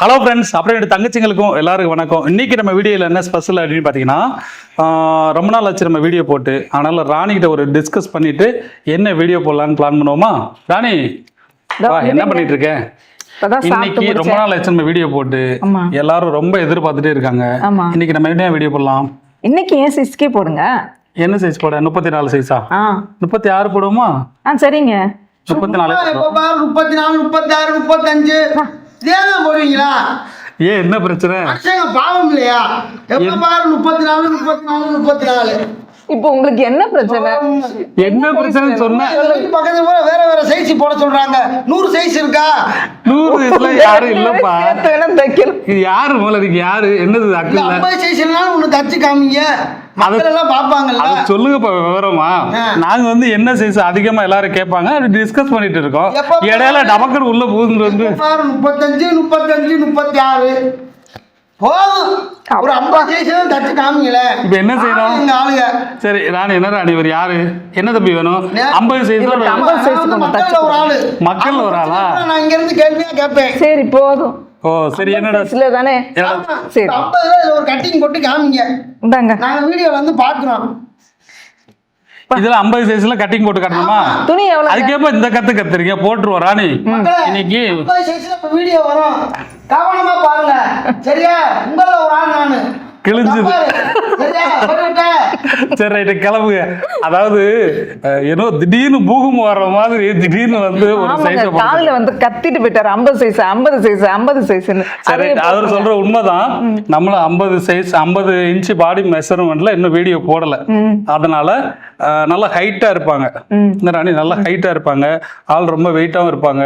Hello friends அப்புறம் என்னோட தங்கச்சிங்களுக்கும் எல்லாருக்கும் வணக்கம். இன்னைக்கு நம்ம வீடியோவில் என்ன ஸ்பெஷல் அப்படின்னு பார்த்தீங்கன்னா ரொம்ப நாள் ஆச்சு நம்ம வீடியோ போட்டு. அதனால ராணிகிட்ட ஒரு டிஸ்கஸ் பண்ணிட்டு என்ன வீடியோ போடலான்னு பிளான் பண்ணுவோமா? ராணி வா என்ன பண்ணிட்டு இருக்க இப்பதான் இன்னைக்கு ரொம்ப நாள் ஆச்சு நம்ம வீடியோ போட்டு. எல்லாரும் ரொம்ப எதிர்பார்த்துட்டே இருக்காங்க. இன்னைக்கு நம்ம என்ன வீடியோ போடலாம்? இன்னைக்கு ஏன் சிக்ஸ்கே போடுங்க? என்ன சைஸ் போட? முப்பத்தி நாலு சைஸா முப்பத்தி ஆறு போடுவோமா? ஆ சரிங்க. முப்பத்தி நாலு முப்பத்தி நாலு முப்பத்தி ஆறு முப்பத்தஞ்சு இதேதான் போடுவீங்களா ஏன் என்ன பிரச்சனை? மனுஷங்க பாவம் இல்லையா? எப்ப பாரு முப்பத்தி நாலு முப்பத்தி நாலு முப்பத்தி நாலு இப்போ உங்களுக்கு என்ன பிரச்சனை? என்ன பிரச்சனை? சொன்ன பக்கத்துல போல வேற வேற சைஸ் போட சொல்றாங்க. நூறு சைஸ் இருக்கா? நூறு இதுல யாரும் இல்லப்பா. தைக்கணும். இது யாரு முதல்ல? இதுக்கு யாரு? என்னது இல்ல அக்கல்ல ஐம்பது சைஸ்னாலும் ஒண்ணு தச்சு காமிங்க. மக்கள் சொல்லுங்கப்பா விவரமா. நாங்க வந்து என்ன சைஸ் அதிகமா எல்லாரும் கேட்பாங்க. அது டிஸ்கஸ் பண்ணிட்டு இருக்கோம். இடையில டபக்கர் உள்ள பூந்து வந்து. முப்பத்தஞ்சு முப்பத்தஞ்சு முப்பத்தி ஆறு ஒரு ஐம்பது சைஸ் தச்சு காமிங்களே. இப்ப என்ன செய்யணும் எங்க ஆளுங்க. சரி ராணி என்ன ராணி இவர் யாரு? என்ன தம்பி வேணும்? ஐம்பது சைஸ் தான் ஐம்பது நான் கொண்டு மக்கள்ல ஒரு ஆளு. மக்கள் ஒரு ஆளா? நான் இங்க இருந்து கேள்வியா கேட்பேன். சரி போதும். ஓ சரி என்னடா? சில தானே? சரி. ஐம்பது ரூபா இதுல ஒரு கட்டிங் போட்டு காமிங்க. இந்தாங்க. நாங்க வீடியோ வந்து பாக்குறோம் இதுல ஐம்பது சைஸ்ல கட்டிங் போட்டு காட்டணுமா? துணி எவ்வளவு? அதுக்கேப்ப இந்த கத்து கத்துறீங்க. போட்டுருவோம் ராணி. இன்னைக்கு வீடியோ வரும். கவனமா பாருங்க. சரியா? உங்கள ஒரு ஆள் நானு. கிழிஞ்சுது. சரி ரைட்டு கிளம்புங்க. அதாவது ஏதோ திடீர்னு பூகம் வர்ற மாதிரி திடீர்னு வந்து ஒரு சைஸை காலையில வந்து கத்திட்டு போயிட்டாரு. ஐம்பது சைஸ் ஐம்பது சைஸ் ஐம்பது சைஸ்ன்னு சரி அவர் சொல்ற உண்மைதான். நம்மளும் ஐம்பது சைஸ் ஐம்பது இன்ச்சு பாடி மெஷர்மெண்ட்ல இன்னும் வீடியோ போடல. அதனால நல்லா ஹைட்டா இருப்பாங்க. இந்த ராணி நல்லா ஹைட்டா இருப்பாங்க. ஆள் ரொம்ப வெயிட்டாவும் இருப்பாங்க.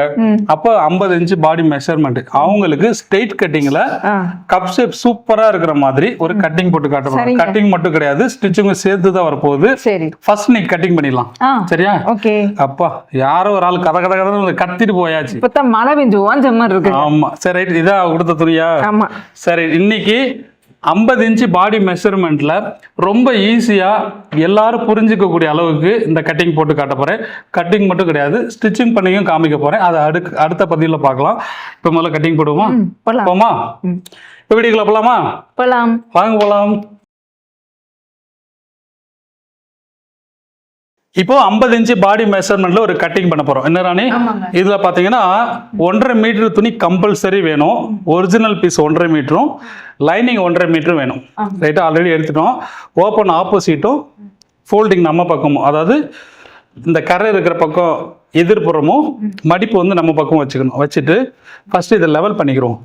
அப்போ ஐம்பது இன்ச்சு பாடி மெஷர்மெண்ட் அவங்களுக்கு ஸ்ட்ரெயிட் கட்டிங்ல கப் ஷேப் சூப்பரா இருக்கிற மாதிரி ஒரு கட்டிங் போட்டு காட்டுவாங்க சரிங்க. கட்டிங் மட்டும் கிடையாது. ஸ்டிச்சிங்கும் சேர்த்து தான் வரப்போகுது. சரி. ஃபர்ஸ்ட் நீ கட்டிங் பண்ணிடலாம். சரியா? ஓகே. அப்பா யாரோ ஒரு ஆள் கதை கதை கதை கத்திட்டு போயாச்சு. இப்பதான் மழை பெஞ்சு ஓஞ்ச மாதிரி இருக்கு. ஆமா. சரி ரைட் அவ கொடுத்த துணியா? ஆமா. சரி இன்னைக்கு ஐம்பது இன்ச்சு பாடி மெஷர்மெண்ட்ல ரொம்ப ஈஸியா எல்லாரும் புரிஞ்சுக்கக்கூடிய அளவுக்கு இந்த கட்டிங் போட்டு காட்ட போறேன். கட்டிங் மட்டும் கிடையாது. ஸ்டிச்சிங் பண்ணியும் காமிக்க போறேன். அதை அடுக்கு அடுத்த பதிவில் பார்க்கலாம். இப்போ முதல்ல கட்டிங் போடுவோமா. போமா? இப்போ வீடியோக்குள்ள போலாமா? போலாம். வாங்க போலாம். இப்போ ஐம்பது இன்ச்சு பாடி மெஷர்மெண்ட்ல ஒரு கட்டிங் பண்ண போறோம். என்ன ராணி. இதுல பாத்தீங்கன்னா ஒன்றரை மீட்டர் துணி கம்பல்சரி வேணும். ஒரிஜினல் பீஸ் ஒன்றரை மீட்டரும் லைனிங் ஒன்றரை மீட்டரும் வேணும். ரைட்டா ஆல்ரெடி எடுத்துட்டோம். ஓப்பன் ஆப்போசிட்டும் ஃபோல்டிங் நம்ம பக்கமும். அதாவது இந்த கரை இருக்கிற பக்கம் எதிர்ப்புறமும் மடிப்பு வந்து நம்ம பக்கம் வச்சுக்கணும். வச்சுட்டு ஃபர்ஸ்ட் இதை லெவல் பண்ணிக்கிறோம்.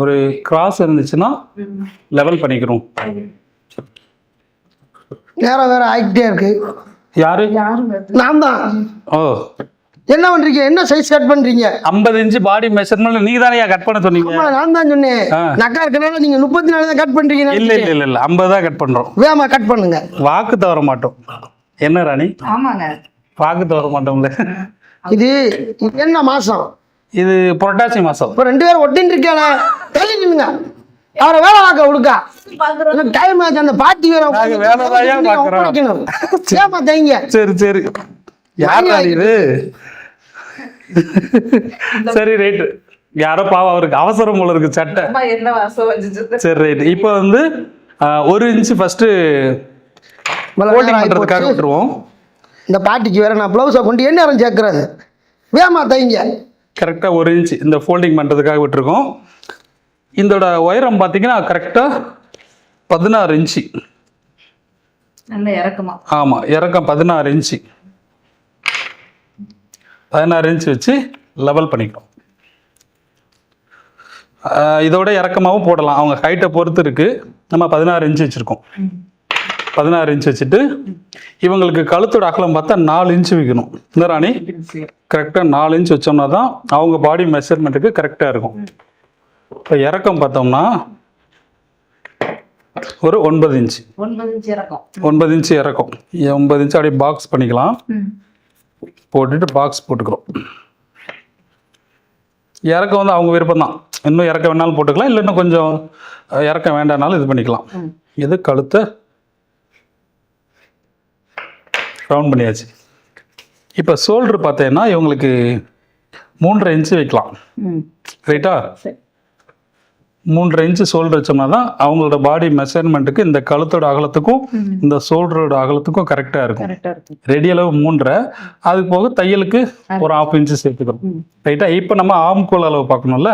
ஒரு கிராஸ் இருந்துச்சுன்னா லெவல் பண்ணிக்கிறோம். நேரம் வேற ஆகிட்டே இருக்கு. யாரு? நான் தான் ஓ. என்ன பண்றீங்க? என்ன சைஸ் கட் பண்றீங்க? ஐம்பது இன்ச்சு பாடி மெஷர்மெண்ட் நீங்க தானே கட் பண்ண சொன்னீங்க? நான் தான் சொன்னேன். நக்கா இருக்கனால நீங்க முப்பத்தி நாலு தான் கட் பண்றீங்க இல்ல இல்ல இல்ல இல்ல ஐம்பது தான் கட் பண்றோம். வேகமா கட் பண்ணுங்க. வாக்கு தவற மாட்டோம். என்ன ராணி? ஆமாங்க. வாக்கு தவற மாட்டோம்ல. இது இது என்ன மாசம்? இது புரட்டாசி மாசம். இப்போ ரெண்டு பேரும் ஒட்டின்னு இருக்கேல தள்ளி நில்லுங்க. அவரை வேலை பார்க்க விடுக்கா. டைம் ஆச்சு. அந்த பாட்டி வேலைதாயா பார்க்கறோம். ஏமா தைங்க சரி சரி. யார் இது? சரி ரைட்டு யாரோ பாவம் அவருக்கு அவசரம் போல இருக்கு சட்டை. சரி ரைட் இப்போ வந்து ஒரு இன்ச்சு ஃபர்ஸ்ட் ஃபோல்டிங் பண்றதுக்காக விட்டுருவோம். இந்த பாட்டிக்கு வேற நான் பிளவுஸை கொண்டு என்ன நேரம் சேர்க்கறது. வேமா தைங்க. கரெக்டாக ஒரு இன்ச் இந்த ஃபோல்டிங் பண்ணுறதுக்காக விட்டுருக்கோம். இதோட உயரம் பார்த்தீங்கன்னா கரெக்டாக பதினாறு இன்ச்சு நல்ல இறக்குமா. ஆமாம் இறக்கம் பதினாறு இன்ச்சு பதினாறு இன்ச் வச்சு லெவல் பண்ணிக்கிறோம். ஆஹ் இதோட இறக்கமாகவும் போடலாம். அவங்க ஹைட்டை பொறுத்து இருக்குது நம்ம பதினாறு இன்ச் வச்சுருக்கோம். பதினாறு இன்ச் வச்சுட்டு இவங்களுக்கு கழுத்தோட அகலம் பார்த்தா நாலு இன்ச் வைக்கணும். இந்த ராணி? கரெக்டாக நாலு இன்ச் வச்சோம்னா தான் அவங்க பாடி மெஷர்மெண்ட்டுக்கு கரெக்டாக இருக்கும். இப்போ இறக்கம் பார்த்தோம்னா ஒரு ஒன்பது இன்ச் ஒன்பது இன்ச்சு இறக்கும். ஒன்பது இன்ச் இறக்கம். ஒன்பது இன்ச் அப்படியே பாக்ஸ் பண்ணிக்கலாம். போட்டுட்டு பாக்ஸ் போட்டுக்கிறோம். இறக்கம் வந்து அவங்க விருப்பம் தான். இன்னும் இறக்க வேணாலும் போட்டுக்கலாம். இல்லை இன்னும் கொஞ்சம் அஹ், இறக்கம் வேண்டாம்னாலும் இது பண்ணிக்கலாம். இது கழுத்தை ரவுண்ட் பண்ணியாச்சு. இப்போ ஷோல்டர் பார்த்தீங்கன்னா இவங்களுக்கு மூன்றரை இன்ச்சு வைக்கலாம். ரைட்டா மூன்றரை இன்ச்சு ஷோல்டர் வச்சோம்னா தான் அவங்களோட பாடி மெஷர்மெண்ட்டுக்கு இந்த கழுத்தோட அகலத்துக்கும் இந்த ஷோல்டரோட அகலத்துக்கும் கரெக்டாக இருக்கும். கரெக்டாக இருக்கும். ரெடி அளவு மூன்றரை. அது போக தையலுக்கு ஒரு ஆஃப் இன்ச்சு சேர்த்துக்கிறோம். ரைட்டா இப்போ நம்ம ஆம்கோல் அளவு பார்க்கணும்ல?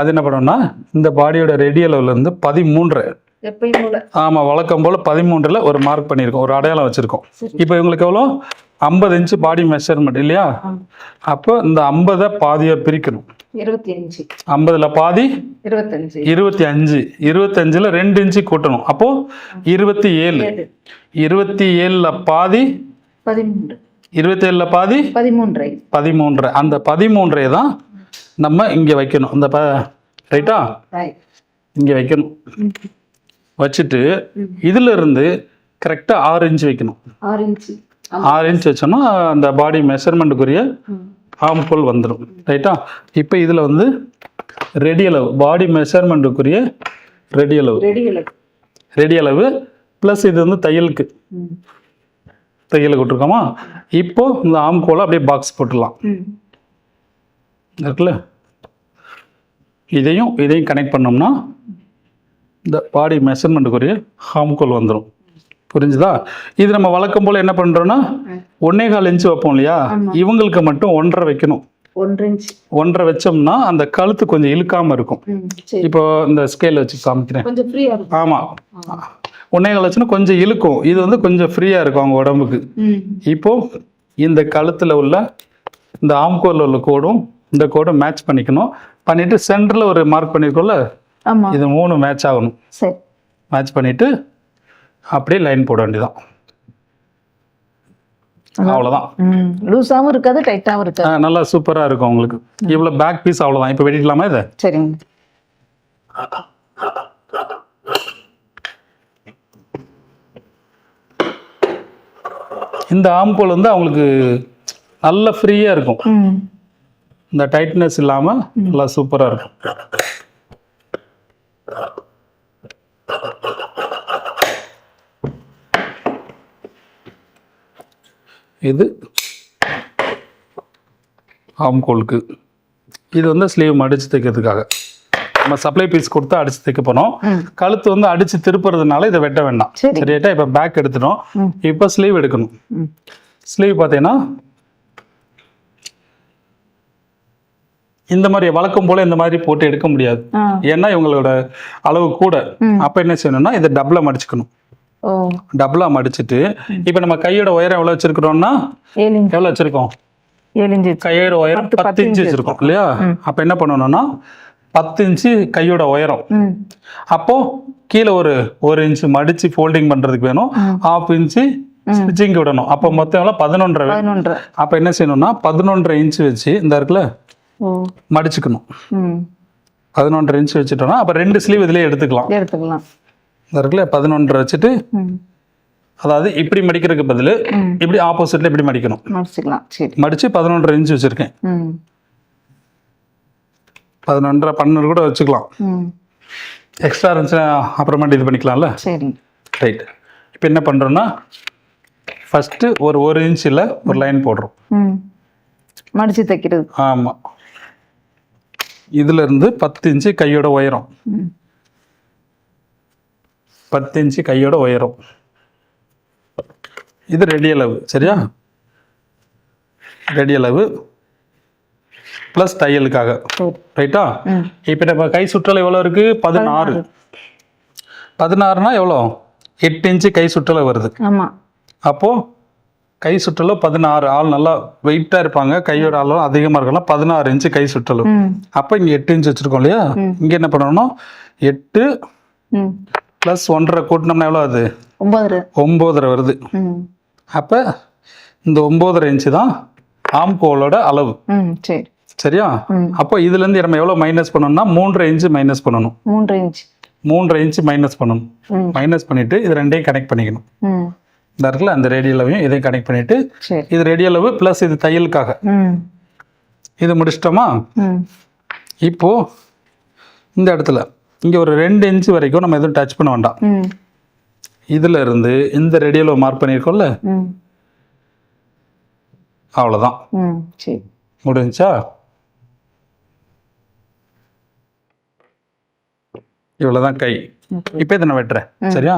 அது என்ன பண்ணோம்னா இந்த பாடியோட ரெடி அளவுல இருந்து பதிமூன்றரை. ஆமாம் வழக்கம் போல் பதிமூன்றில் ஒரு மார்க் பண்ணியிருக்கோம். ஒரு அடையாளம் வச்சுருக்கோம். சரி. இப்போ இவங்களுக்கு எவ்வளோ? ஐம்பது இன்ச்சு பாடி மெஷர்மெண்ட் இல்லையா. அப்போ இந்த ஐம்பதை பாதியாக பிரிக்கணும். இருபத்தி அஞ்சு. ஐம்பதுல பாதி? இருபத்தஞ்சு. இருபத்தி அஞ்சு. இருபத்தஞ்சில் ரெண்டு இன்ச்சு கூட்டணும். அப்போ இருபத்தி ஏழு. இருபத்தி ஏழில் பாதி? பதிமூன்று. இருபத்தி ஏழில் பாதி? பதிமூன்றை பதிமூன்றரை. அந்த பதிமூன்றை தான் நம்ம இங்கே வைக்கணும். இந்த ப ரைட்டா ரைட் இங்கே வைக்கணும். வச்சுட்டு இதுல இருந்து கரெக்டாக ஆறு இன்ச்சு வைக்கணும். ஆறு இன்ச்சு ஆறு இன்ச் வச்சோம்னா அந்த பாடி மெஷர்மெண்ட்டுக்குரிய ஆம்கோல் வந்துடும் ரைட்டா இப்போ இதில் வந்து ரெடி அளவு பாடி மெஷர்மெண்ட்டுக்குரிய ரெடி அளவு. ரெடி அளவு. ப்ளஸ் இது வந்து தையலுக்கு. தையலுக்கு விட்ருக்கோமா இப்போ இந்த ஆம்கோலை அப்படியே பாக்ஸ் போட்டுடலாம். இருக்குல்ல? இதையும் இதையும் கனெக்ட் பண்ணோம்னா இந்த பாடி மெஷர்மெண்ட்டுக்குரிய ஆம்கோல் வந்துடும் புரிஞ்சுதா? இது நம்ம வழக்கம் போல் என்ன பண்ணுறோன்னா ஒன்னே கால் இன்ச்சு வைப்போம் இல்லையா? இவங்களுக்கு மட்டும் ஒன்றரை வைக்கணும். ஒன்றரை வச்சோம்னா அந்த கழுத்து கொஞ்சம் இழுக்காமல் இருக்கும். இப்போ இந்த ஸ்கேல் வச்சு காமிக்கிறேன். ஃப்ரீயா ஆமாம் ஒன்னே கால் வச்சுன்னா கொஞ்சம் இழுக்கும். இது வந்து கொஞ்சம் ஃப்ரீயாக இருக்கும் அவங்க உடம்புக்கு. இப்போ இந்த கழுத்தில் உள்ள இந்த ஆம்கோலில் உள்ள கோடும் இந்த கோடும் மேட்ச் பண்ணிக்கணும். பண்ணிட்டு சென்டரில் ஒரு மார்க் பண்ணியிருக்கோம்ல ஆமா. இது மூணு மேட்ச் ஆகணும். மேட்ச் பண்ணிட்டு அப்படியே லைன் போட வேண்டியதான் அவ்வளோதான் ம். லூஸாவும் இருக்காது டைட்டாவும் இருக்காது. நல்லா சூப்பராக இருக்கும் உங்களுக்கு. இவ்வளோ பேக் பீஸ் அவ்வளோதான் இப்போ வெட்டிக்கலாமா இதை? சரிங்க. இந்த ஆம்கோல் வந்து அவங்களுக்கு நல்ல ஃப்ரீயாக இருக்கும். இந்த டைட்னஸ் இல்லாமல் நல்லா சூப்பராக இருக்கும். இது ஆம்கோலுக்கு இது வந்து ஸ்லீவ் மடித்து தைக்கிறதுக்காக. நம்ம சப்ளை பீஸ் கொடுத்து அடிச்சு தைக்க போனோம் கழுத்து வந்து அடிச்சு திருப்புறதுனால இதை வெட்ட வேண்டாம். சரி. சரியாட்டா? இப்போ பேக் எடுத்துட்டோம். ம். இப்போ ஸ்லீவ் எடுக்கணும். ஸ்லீவ் பார்த்தீங்கன்னா இந்த மாதிரி வழக்கம் போல இந்த மாதிரி போட்டு எடுக்க முடியாது. ஏன்னா இவங்களோட அளவு கூட. அப்போ என்ன செய்யணும்னா இதை டபுளா மடிச்சுக்கணும். ஓ. டபுளா மடிச்சிட்டு இப்போ நம்ம கையோட உயரம் எவ்வளோ வச்சிருக்கிறோம்னா எவ்வளோ வச்சிருக்கோம்? கையோட உயரம் பத்து- இன்ச்சு வச்சிருக்கோம் இல்லையா? அப்போ என்ன பண்ணணும்னா பத்து இன்ச்சு கையோட உயரம். அப்போ கீழே ஒரு ஒரு இன்ச்சு மடிச்சு ஃபோல்டிங் பண்றதுக்கு வேணும். ஹாஃப் இன்ச்சு ஸ்டிச்சிங் விடணும். அப்போ மொத்தம் எவ்வளோ பதினொன்றரை அப்போ என்ன செய்யணும்னா பதினொன்றரை இன்ச்சு வச்சு இந்த இருக்குல்ல மடிச்சுக்கணும். பதினொன்றரை இன்ச்சு வச்சுட்டோம்னா அப்போ ரெண்டு ஸ்லீவ் இதுலேயே எடுத்துக்கலாம். எடுத்துக்கலாம். இருக்குல்ல பதினொன்றரை வச்சுட்டு அதாவது இப்படி மடிக்கிறதுக்கு பதில் இப்படி ஆப்போசிட்ல இப்படி மடிக்கணும். மடிச்சு பதினொன்றரை இன்ச்சு வச்சிருக்கேன். பதினொன்றரை பன்னெண்டு கூட வச்சுக்கலாம். எக்ஸ்ட்ரா இருந்துச்சுன்னா அப்புறமேட்டு இது பண்ணிக்கலாம்ல? சரி. ரைட் இப்போ என்ன பண்ணுறோன்னா ஃபஸ்ட்டு ஒரு ஒரு இன்ச்சில் ஒரு லைன் போடுறோம். மடிச்சு தைக்கிறது. ஆமாம் இருந்து பத்து இன்ச்சு கையோட உயரம். பத்து இன்ச்சு கையோட உயரம். இது ரெடி அளவு சரியா ரெடி அளவு ப்ளஸ் தையலுக்காக ரைட்டா இப்போ நம்ம கை சுற்றளவு எவ்வளோ இருக்கு? பதினாறு. பதினாறுனா எவ்வளோ எட்டு இன்ச்சு கை சுற்றளவு வருது. அப்போது கை சுற்றளவு பதினாறு. ஆள் நல்லா வெயிட்டாக இருப்பாங்க. கையோட ஆளும் அதிகமாக இருக்கலாம். பதினாறு இன்ச்சு கை சுற்றளவு ம். அப்போ இங்கே எட்டு இன்ச்சு வச்சுருக்கோம் இல்லையா? இங்கே என்ன பண்ணணும் எட்டு ப்ளஸ் ஒன்றரை கூட்டினோம்னா எவ்வளோ அது ஒம்பது ஒம்போதரை வருது. அப்போ இந்த ஒம்போதரை இன்ச்சு தான் ஆம்கோலோட அளவு. சரி. சரியா. அப்போ இதுலேருந்து நம்ம எவ்வளோ மைனஸ் பண்ணணும்னா மூன்றரை இன்ச்சு மைனஸ் பண்ணணும். மூன்று இன்ச் மூன்றரை இன்ச்சு மைனஸ் பண்ணணும். மைனஸ் பண்ணிவிட்டு இது ரெண்டையும் கனெக்ட் பண்ணிக்கணும். இந்த இருக்குல்ல அந்த ரேடியலவையும் இதையும் கனெக்ட் பண்ணிவிட்டு சரி. இது ரேடியலவு ப்ளஸ் இது தையலுக்காக. இது முடிச்சிட்டோமா? இப்போ இந்த இடத்துல இங்கே ஒரு ரெண்டு இன்ச்சு வரைக்கும் நம்ம எதுவும் டச் பண்ண வேண்டாம். இதில் இருந்து இந்த ரெடியில் மார்க் பண்ணியிருக்கோம்ல அவ்வளோதான் முடிஞ்சா இவ்வளோதான் கை. இப்போ இதை நான் வெட்டுறேன் சரியா?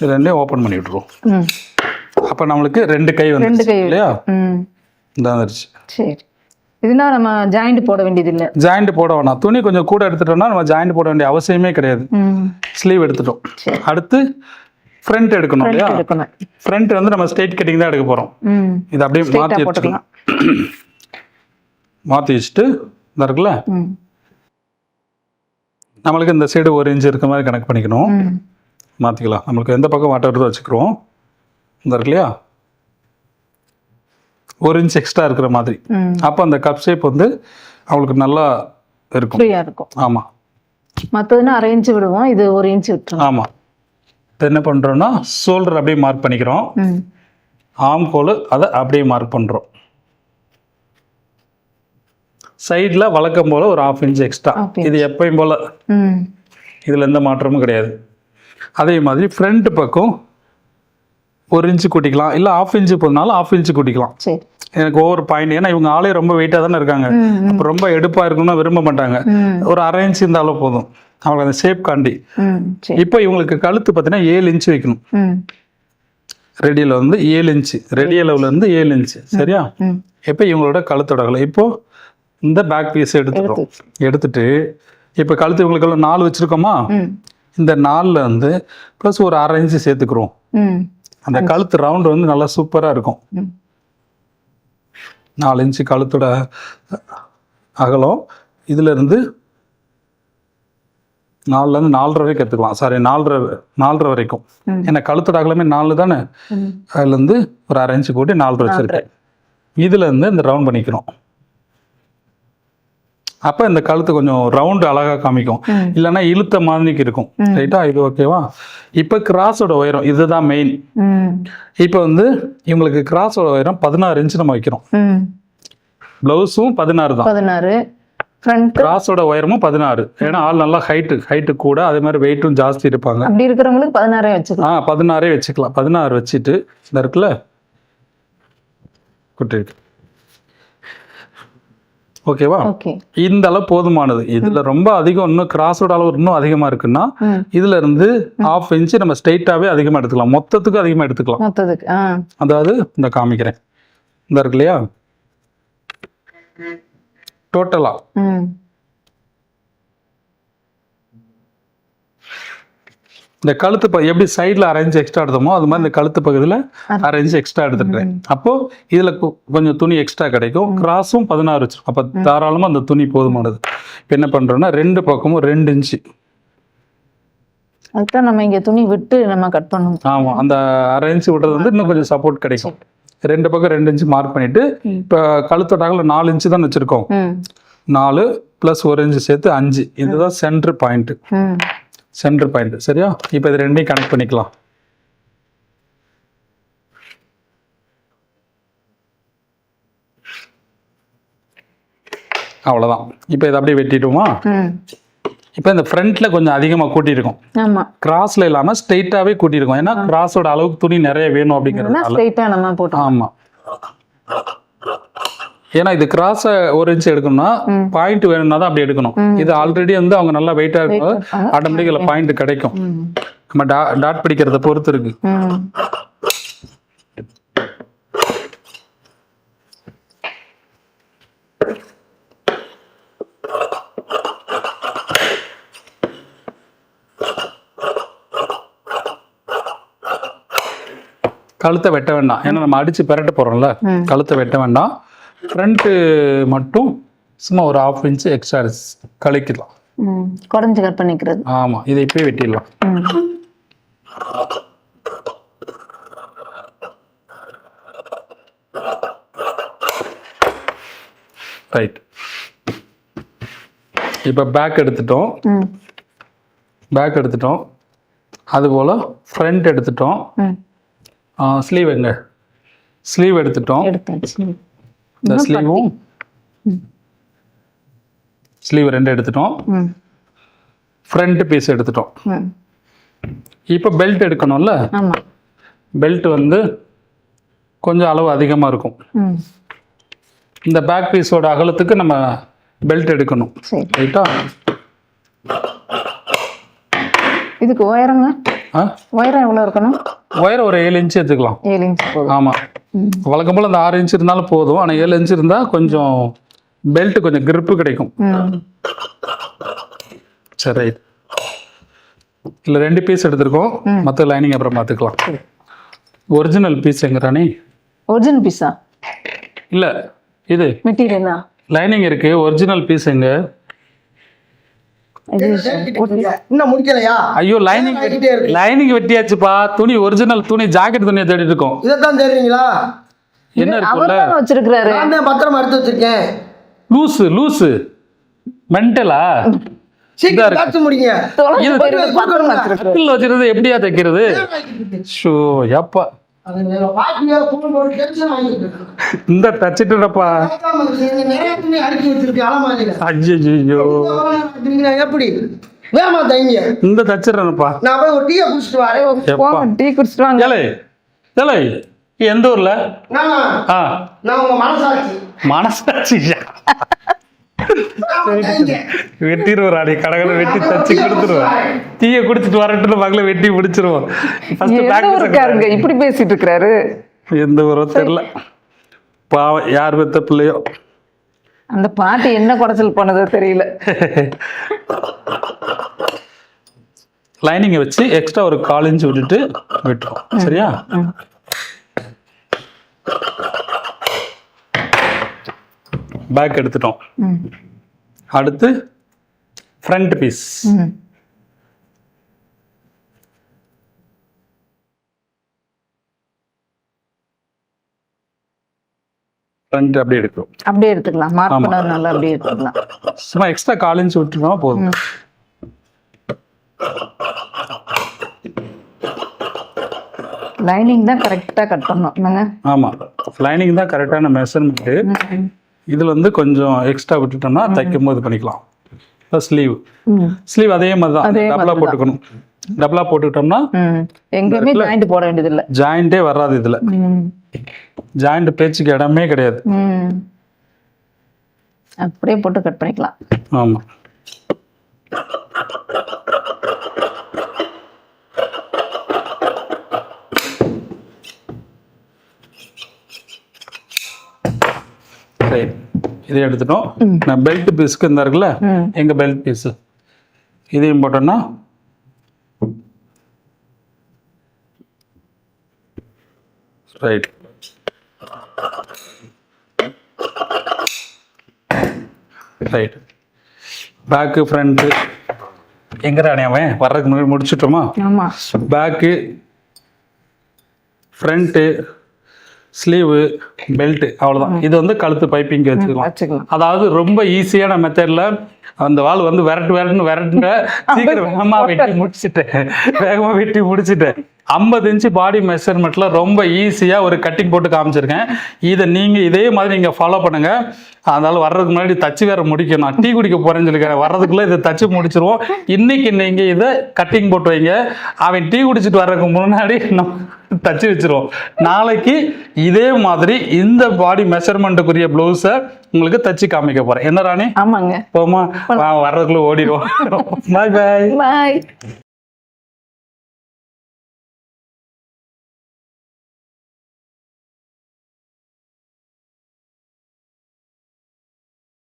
இது ரெண்டையும் ஓப்பன் பண்ணி விட்டுருவோம் அப்போ நம்மளுக்கு ரெண்டு கை வந்து இல்லையா? இந்த வந்துருச்சு. சரி. இதுனா நம்ம ஜாயிண்ட் போட வேண்டியது இல்லை ஜாயிண்ட் போட வேணாம். துணி கொஞ்சம் கூட எடுத்துட்டோம்னா நம்ம ஜாயிண்ட் போட வேண்டிய அவசியமே கிடையாது. ஸ்லீவ் எடுத்துட்டோம். அடுத்து ஃப்ரண்ட் எடுக்கணும் இல்லையா? ஃப்ரண்ட் வந்து நம்ம ஸ்ட்ரெயிட் கட்டிங் தான் எடுக்க போகிறோம் இது அப்படியே மாற்றி வச்சுக்கலாம் மாற்றி வச்சுட்டு இந்த இருக்குல்ல? நம்மளுக்கு இந்த சைடு ஒரு இன்ச் இருக்க மாதிரி கனெக்ட் பண்ணிக்கணும். மாற்றிக்கலாம் நம்மளுக்கு எந்த பக்கம் வாட்டர் வருதோ வச்சுக்கிறோம் இந்த இருக்கு இல்லையா ஒரு இன்ச் எக்ஸ்ட்ரா இருக்கிற மாதிரி. அப்போ அந்த கப் ஷேப் வந்து அவங்களுக்கு நல்லா இருக்கும். ஃப்ரீயாக இருக்கும். ஆமாம் மற்றதுன்னா அரை இன்ச்சு விடுவோம். இது ஒரு இன்ச்சு விட்டுரும். ஆமாம் இப்போ என்ன பண்ணுறோன்னா ஷோல்டர் அப்படியே மார்க் பண்ணிக்கிறோம். ஆம் கோல் அதை அப்படியே மார்க் பண்ணுறோம் சைடில் வழக்கம் போல் ஒரு ஆஃப் இன்ச் எக்ஸ்ட்ரா. இது எப்பயும் போல். இதில் எந்த மாற்றமும் கிடையாது. அதே மாதிரி ஃப்ரண்ட் பக்கம் ஒரு இன்ச்சு கூட்டிக்கலாம். இல்லை ஆஃப் இன்ச்சு போதுனாலும் ஆஃப் இன்ச்சு கூட்டிக்கலாம். எனக்கு ஓவர் பாயிண்ட் ஏன்னா இவங்க ஆளே ரொம்ப வெயிட்டாக தானே இருக்காங்க. அப்போ ரொம்ப எடுப்பாக இருக்கணும்னு விரும்ப மாட்டாங்க. ஒரு அரை இன்ச் இருந்தாலும் போதும். அவங்களுக்கு அந்த ஷேப் காண்டி. இப்போ இவங்களுக்கு கழுத்து பார்த்தீங்கன்னா ஏழு இன்ச்சு வைக்கணும். ரெடியில் வந்து ஏழு இன்ச்சு ரெடி இருந்து ஏழு இன்ச்சு சரியா? இப்போ இவங்களோட கழுத்தோட அகலம். இப்போ இந்த பேக் பீஸ் எடுத்துட்டோம் எடுத்துட்டு இப்போ கழுத்து இவங்களுக்கு நாலு வச்சிருக்கோமா? இந்த நாலில் வந்து ப்ளஸ் ஒரு அரை இன்ச்சு சேர்த்துக்கிறோம். அந்த கழுத்து ரவுண்டு வந்து நல்லா சூப்பராக இருக்கும். நாலு இன்ச்சு கழுத்தோட அகலம் இதுல இருந்து நாலுலேருந்து நாலரை வரைக்கும் எடுத்துக்கலாம். சாரி நாலரை நாலரை வரைக்கும். ஏன்னா கழுத்தோட அகலமே நாலு தானே? அதுலேருந்து ஒரு அரை இன்ச்சு கூட்டி நாலரை வச்சிருக்கேன். இதுல இருந்து இந்த ரவுண்ட் பண்ணிக்கிறோம். அப்போ இந்த கழுத்து கொஞ்சம் ரவுண்டு அழகா காமிக்கும். இல்லைன்னா இழுத்த மாதிரிக்கு இருக்கும். ரைட்டா இது ஓகேவா இப்போ கிராஸோட உயரம் இதுதான் மெயின் இப்போ வந்து இவங்களுக்கு கிராஸோட உயரம் பதினாறு இன்ச்சு நம்ம வைக்கிறோம். ப்ளவுஸும் பதினாறு தான். பதினாறு. கிராஸோட உயரமும் பதினாறு. ஏன்னா ஆள் நல்லா ஹைட்டு ஹைட்டு கூட அதே மாதிரி வெயிட்டும் ஜாஸ்தி இருப்பாங்க. அப்படி இருக்கிறவங்களுக்கு பதினாறே வச்சுக்கலாம். ஆ பதினாறே வச்சுக்கலாம். பதினாறு வச்சுட்டு இந்த இருக்குல்ல? குட்டி ஓகேவா ஓகே இந்த அளவு போதுமானது. இதுல ரொம்ப அதிகம் இன்னும் கிராஸோட அளவு இன்னும் அதிகமா இருக்குன்னா இதுல இருந்து ஆஃப் இன்ச்சு நம்ம ஸ்ட்ரைட்டாவே அதிகமா எடுத்துக்கலாம். மொத்தத்துக்கு அதிகமா எடுத்துக்கலாம். அதாவது இந்த காமிக்கிறேன். இந்த இருக்கு இல்லையா? டோட்டலா இந்த கழுத்து எப்படி சைடில் அரைஞ்சு எக்ஸ்ட்ரா எடுத்தோமோ அது மாதிரி இந்த கழுத்து பகுதியில் அரைஞ்சு எக்ஸ்ட்ரா எடுத்துருக்கேன் அப்போ இதில் கொஞ்சம் துணி எக்ஸ்ட்ரா கிடைக்கும். கிராஸும் பதினாறு வச்சிருக்கோம் அப்போ தாராளமாக அந்த துணி போதுமானது. இப்போ என்ன பண்ணுறோன்னா ரெண்டு பக்கமும் ரெண்டு இன்ச்சு. அதுதான் நம்ம இங்க துணி விட்டு நம்ம கட் பண்ணணும். ஆமாம் அந்த அரை இன்ச்சு விடுறது வந்து இன்னும் கொஞ்சம் சப்போர்ட் கிடைக்கும். ரெண்டு பக்கம் ரெண்டு இன்ச்சு மார்க் பண்ணிட்டு. இப்போ கழுத்தோட அகலம் நாலு இன்ச்சு தான் வச்சுருக்கோம். நாலு ப்ளஸ் ஒரு இன்ச்சு சேர்த்து அஞ்சு. இதுதான் சென்டர் பாயிண்ட் ம். சென்டர் பாயிண்ட் சரியா? இப்போ இது ரெண்டையும் கனெக்ட் பண்ணிக்கலாம். அவ்வளோதான் இப்போ இதை அப்படியே வெட்டிடுவோமா? ம். இப்போ இந்த ஃப்ரண்ட்ல கொஞ்சம் அதிகமாக கூட்டியிருக்கோம். ஆமா. கிராஸ்ல இல்லாமல் ஸ்ட்ரெயிட்டாகவே கூட்டியிருக்கோம். ஏன்னா கிராஸோட அளவுக்கு துணி நிறைய வேணும் போட்டோம். ஆமாம் ஏன்னா இது கிராஸை ஒரு இன்ச் எடுக்கணும்னா பாயிண்ட் வேணும்னா தான் அப்படி எடுக்கணும். இது ஆல்ரெடி வந்து அவங்க நல்லா வெயிட்டாக இருக்கும் இருப்பாங்க. ஆட்டோமேட்டிக்கில் பாயிண்ட் கிடைக்கும். நம்ம டாட் பிடிக்கிறத பொறுத்து இருக்கு. கழுத்தை வெட்ட வேண்டாம். ஏன்னா நம்ம அடிச்சு பெரட்ட போறோம்ல. கழுத்தை வெட்ட வேண்டாம். ஃப்ரண்ட்டு மட்டும் சும்மா ஒரு ஆஃப் இன்ச் எக்ஸ்ட்ரா கழிக்கலாம் குறைஞ்சு கட் பண்ணிக்கிறது. ஆமாம் இதை இப்பயே வெட்டிடலாம். ரைட் இப்போ பேக் எடுத்துட்டோம். பேக் எடுத்துட்டோம். அதுபோல் ஃப்ரண்ட் எடுத்துட்டோம். ஸ்லீவ் எங்க? ஸ்லீவ் எடுத்துட்டோம். இந்த ஸ்லீவும் ஸ்லீவ் ரெண்டு எடுத்துட்டோம். ஃப்ரண்ட் பீஸ் எடுத்துட்டோம். இப்போ பெல்ட் எடுக்கணும்ல? பெல்ட் வந்து கொஞ்சம் அளவு அதிகமாக இருக்கும். இந்த பேக் பீஸோட அகலத்துக்கு நம்ம பெல்ட் எடுக்கணும். ரைட்டா இதுக்கு உயரங்க? ஆ? உயரம் எவ்வளோ இருக்கணும்? ஒயரை ஒரு ஏழு இன்ச்சு எடுத்துக்கலாம். ஏழு ஆமாம். வழக்கம் போல் அந்த ஆறு இன்ச் இருந்தாலும் போதும். ஆனால் ஏழு இன்ச் இருந்தால் கொஞ்சம் பெல்ட் கொஞ்சம் grip கிடைக்கும். சரி ரைட் இல்லை ரெண்டு பீஸ் எடுத்திருக்கோம். மற்ற லைனிங் அப்புறம் பார்த்துக்கலாம் ஒரிஜினல் பீஸ் எங்க ராணி? ஒரிஜினல் பீஸா இல்லை இது. மெட்டீரியலா லைனிங் இருக்கு. ஒரிஜினல் பீஸ் எங்க? இன்னும் முடிக்கலையா? ஐயோ லைனிங் லைனிங் வெட்டியாச்சுப்பா. துணி ஒரிஜினல் துணி ஜாக்கெட் துணியை தேடிட்டு இருக்கோம். இதைத்தான் தெரியுங்களா என்ன இருக்குல்ல நான் தான் பத்திரமா எடுத்து வச்சிருக்கேன். லூசு லூசு மென்டலா எப்படியா தைக்கிறது? ஷோ எப்பா. இந்த தச்சிட்டுடப்பா எப்படி? வேமா தைங்க. இந்த தச்சிடுறேன்ப்பா நான் போய் ஒரு டீயை குடிச்சிட்டு வரேன். டீ குடிச்சிட்டு வாங்க. ஏலே ஏலே எந்த ஊர்ல? நான் ஆ. நான் உங்க மனசாட்சி. மனசாட்சியா. வெட்டிடுவோம் ராணி. கடகடை வெட்டி தச்சு கொடுத்துருவோம் டீயை குடிச்சிட்டு வரட்டுன்னு மகளை வெட்டி முடிச்சிருவோம் ஊருக்காருங்க? இப்படி பேசிட்டு இருக்கிறாரு. எந்த ஊரோ தெரியல. பாவம் யார் பெத்த பிள்ளையோ. அந்த பாட்டு என்ன குடைச்சல் பண்ணதோ தெரியல. லைனிங்கை வச்சு எக்ஸ்ட்ரா ஒரு கால் இன்ச் விட்டுட்டு விட்டுரும் சரியா. பேக் எடுத்துட்டோம். அடுத்து ஃப்ரண்ட் பீஸ் ஃப்ரண்ட் அப்படியே எடுக்கிறோம். அப்படியே எடுத்துக்கலாம். மார்க். பண்ணதுனால அப்படியே எடுத்துக்கலாம். சும்மா எக்ஸ்ட்ரா கால் இன்ச் விட்டுருந்தா போதும். லைனிங் தான் கரெக்டா கட் என்னங்க? ஆமாம் லைனிங் தான் கரெக்டான மெஷர்மெண்ட்டு. இதில் வந்து கொஞ்சம் எக்ஸ்ட்ரா விட்டுட்டோம்னா தைக்கும் போது பண்ணிக்கலாம். ஸ்லீவ் ஸ்லீவ் அதே மாதிரி தான் டபுளாக போட்டுக்கணும். டபுளாக போட்டுக்கிட்டோம்னா எங்கேயுமே ஜாயிண்ட் போட வேண்டியதில்லை. ஜாயிண்டே வராது இதில். ஜாயிண்ட் பேச்சுக்கு இடமே கிடையாது. அப்படியே போட்டு கட் பண்ணிக்கலாம். ஆமாம் இதை எடுத்துட்டோம். நான் பெல்ட் பீஸ்க்கு இந்த இருக்குல்ல ம் எங்க பெல்ட் பீஸ் இதையும் போட்டோம்னா ரைட் ரைட் பேக்கு ஃப்ரண்ட்டு எங்கடா அவன்? வர்றதுக்கு முன்னாடி முடிச்சிட்டோமா? பேக்கு ஃப்ரண்ட்டு ஸ்லீவு பெல்ட்டு அவ்வளோதான் இது வந்து கழுத்து பைப்பிங் வச்சுக்கலாம். அதாவது ரொம்ப ஈஸியான மெத்தட்ல அந்த வாள் வந்து விரட்டு விரட்டுன்னு விரட்டுன சீக்கிரம் வேகமா வெட்டி முடிச்சிட்டேன். வேகமா வெட்டி முடிச்சிட்டேன். ஐம்பது இன்ச்சு பாடி மெஷர்மெண்ட்ல ரொம்ப ஈஸியா ஒரு கட்டிங் போட்டு காமிச்சிருக்கேன். இதை நீங்க இதே மாதிரி நீங்க ஃபாலோ பண்ணுங்க. அதனால வர்றதுக்கு முன்னாடி தச்சு வேற முடிக்கணும். டீ குடிக்க போறேன்னு சொல்லிக்கிறேன். வர்றதுக்குள்ள இதை தச்சு முடிச்சிருவோம். இன்னைக்கு நீங்க இதை கட்டிங் போட்டு வைங்க. அவன் டீ குடிச்சிட்டு வர்றதுக்கு முன்னாடி நம்ம தச்சு வச்சிருவோம். நாளைக்கு இதே மாதிரி இந்த பாடி மெஷர்மெண்ட்டுக்குரிய ப்ளவுஸை உங்களுக்கு தச்சு காமிக்க போறேன். என்ன ராணி? ஆமாங்க. போமா வர்றதுக்குள்ள ஓடிடுவோம். பாய் பாய் பாய்